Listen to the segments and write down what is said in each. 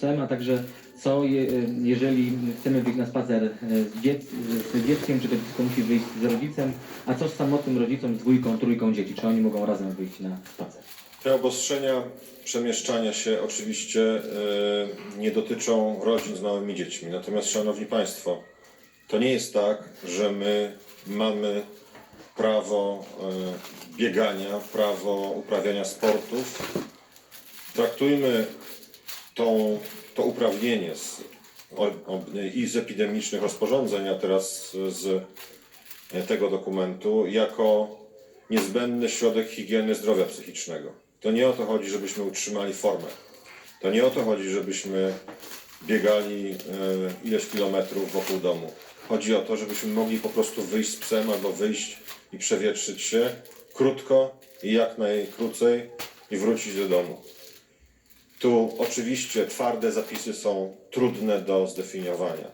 psem, a także co je, jeżeli chcemy wyjść na spacer e, z, dziec, z dzieckiem, czy to dziecko musi wyjść z rodzicem, a co z samotnym rodzicem, z dwójką, trójką dzieci, czy oni mogą razem wyjść na spacer? Te obostrzenia przemieszczania się oczywiście e, nie dotyczą rodzin z małymi dziećmi. Natomiast, Szanowni Państwo, to nie jest tak, że my mamy prawo e, biegania, prawo uprawiania sportów. Traktujmy tą, to uprawnienie z, i z epidemicznych rozporządzeń, a teraz z e, tego dokumentu jako niezbędny środek higieny zdrowia psychicznego. To nie o to chodzi, żebyśmy utrzymali formę. To nie o to chodzi, żebyśmy biegali e, ileś kilometrów wokół domu. Chodzi o to, żebyśmy mogli po prostu wyjść z psem albo wyjść i przewietrzyć się krótko i jak najkrócej i wrócić do domu. Tu oczywiście twarde zapisy są trudne do zdefiniowania.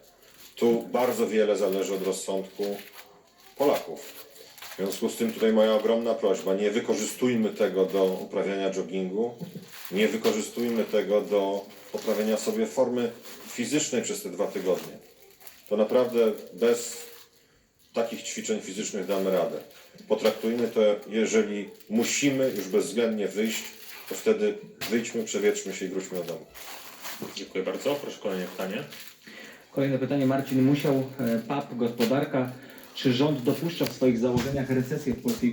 Tu bardzo wiele zależy od rozsądku Polaków. W związku z tym tutaj moja ogromna prośba, nie wykorzystujmy tego do uprawiania joggingu, nie wykorzystujmy tego do poprawienia sobie formy fizycznej przez te dwa tygodnie. To naprawdę bez takich ćwiczeń fizycznych damy radę. Potraktujmy to, jeżeli musimy już bezwzględnie wyjść, to wtedy wyjdźmy, przewietrzmy się i wróćmy do domu. Dziękuję bardzo. Proszę kolejne pytanie. Kolejne pytanie. Marcin Musiał, e, PAP, gospodarka. Czy rząd dopuszcza w swoich założeniach recesję w polskiej